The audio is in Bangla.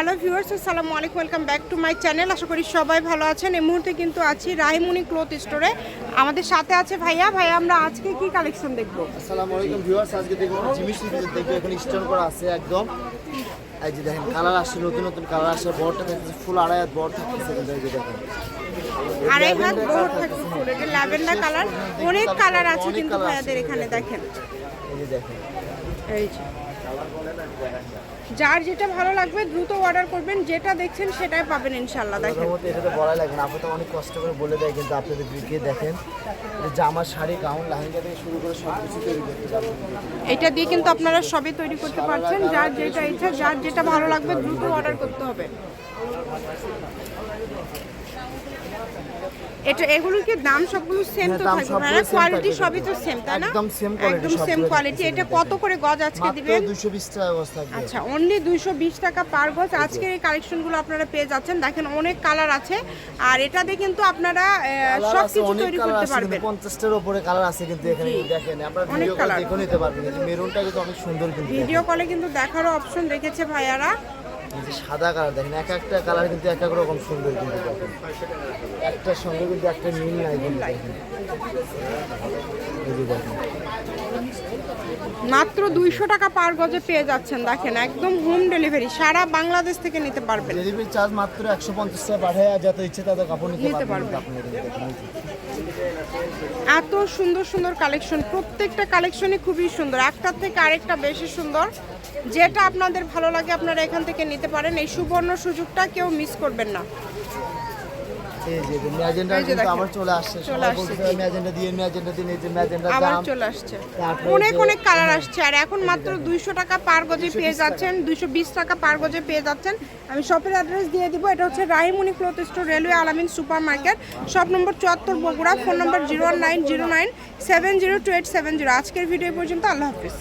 হ্যালো ভিউয়ার্স আসসালামু আলাইকুম welcome back to my channel. আশা করি সবাই ভালো আছেন। এই মুহূর্তে কিন্তু আছি রাহিমুনি ক্লথ স্টোরে। আমাদের সাথে আছে ভাইয়া। ভাইয়া আমরা আজকে কি কালেকশন দেখব? আসসালামু আলাইকুম ভিউয়ার্স আজকে দেখব জিমিস দেখব। এখন স্টোন করা আছে একদম। এই যে দেখেন কালার আসছে নতুন নতুন কালার আসছে বড়টা থাকতেছে ফুল আড়াই হাত বড় দেখেন। আড়াই হাত বড় থাকছে এটা ল্যাভেন্ডার কালার। অনেক কালার আছে কিন্তু ভাইয়াদের এখানে দেখেন। এই যে দেখেন। এই যে। যার যেটা ভালো লাগবে দ্রুত অর্ডার করবেন যেটা দেখছেন সেটাই পাবেন ইনশাল্লাহ দেখেন। এটা তো বলাই লাগে না আপনি তো অনেক কষ্ট করে বলে দেয় কিন্তু আপনাদের গিয়ে দেখেন জামা শাড়ি গাউন লেহেঙ্গা থেকে শুরু করে সব কিছু তৈরি করতে পারবেন। এটা দিয়ে কিন্তু আপনারা সবই তৈরি করতে পারছেন যার যেটা ইচ্ছা যার যেটা ভালো লাগবে দ্রুত অর্ডার করতে হবে। এটা এগুলোর কি দাম সবগুলো সেম হ্যাঁ, তো থাকবে মানে কোয়ালিটি সবই তো সেম তাই না? একদম same quality একদম সেম কোয়ালিটি এটা কত করে গজ আজকে মাত্র দিবেন? দুশো বিশ টাকা অবস্থা থাকবে। আচ্ছা অনলি দুইশো বিশ টাকা পার গজ। আজকের এই কালেকশনগুলো আপনারা পেয়ে যাচ্ছেন। দেখেন অনেক কালার আছে। আর এটা দিয়ে কিন্তু আপনারা সব কিছু তৈরি করতে পারবেন। পঞ্চাশটার উপরে কালার আছে কিন্তু এখানে। দেখেন আপনারা ভিডিও colour। দেখে নিতে পারবেন। মেরুনটা কিন্তু অনেক সুন্দর কিন্তু ভিডিও কলে কিন্তু দেখারও অপশন রেখেছে ভাইয়ারা। সাদা কালার দেখেন এক একটা কালার কিন্তু এক এক রকম সুন্দর কিন্তু দেখেন। একটার সঙ্গে কিন্তু একটা মিল নাই কিন্তু দেখেন। দেখেন। মাত্র দুইশো টাকা পার গজে পেয়ে যাচ্ছেন দেখেন একদম হোম ডেলিভারি সারা বাংলাদেশ থেকে নিতে পারবেন। ডেলিভারি চার্জ মাত্র একশো পঞ্চাশ টাকা পাঠায় আর যত ইচ্ছে তত কাপড় নিতে পারবেন। এত সুন্দর সুন্দর কালেকশন প্রত্যেকটা কালেকশনই খুবই সুন্দর। একটার থেকে আরেকটা বেশি সুন্দর। যেটা আপনাদের ভালো লাগে আপনারা এখান থেকে নিতে পারেন। এই সুবর্ণ সুযোগটা কেউ মিস করবেন না। এই যে ম্যাজেন্ডা কিন্তু আবার চলে আসছে চলে আসছে, ম্যাজেন্ডা দিয়ে ম্যাজেন্ডা দিন এই যে ম্যাজেন্ডার আবার চলে আসছে। অনেক অনেক কালার আসছে। আর এখন মাত্র দুইশো টাকা পার গজে পেয়ে যাচ্ছেন দুইশো বিশ টাকা পার গজে পেয়ে যাচ্ছেন। আমি শপের অ্যাড্রেস দিয়ে দিব এটা হচ্ছে Rahimuni cloth store railway Alamin super market shop number চুয়াত্তর Bogura phone number zero one nine zero nine seven zero two eight seven zero আজকের ভিডিও পর্যন্ত আল্লাহ হাফিজ।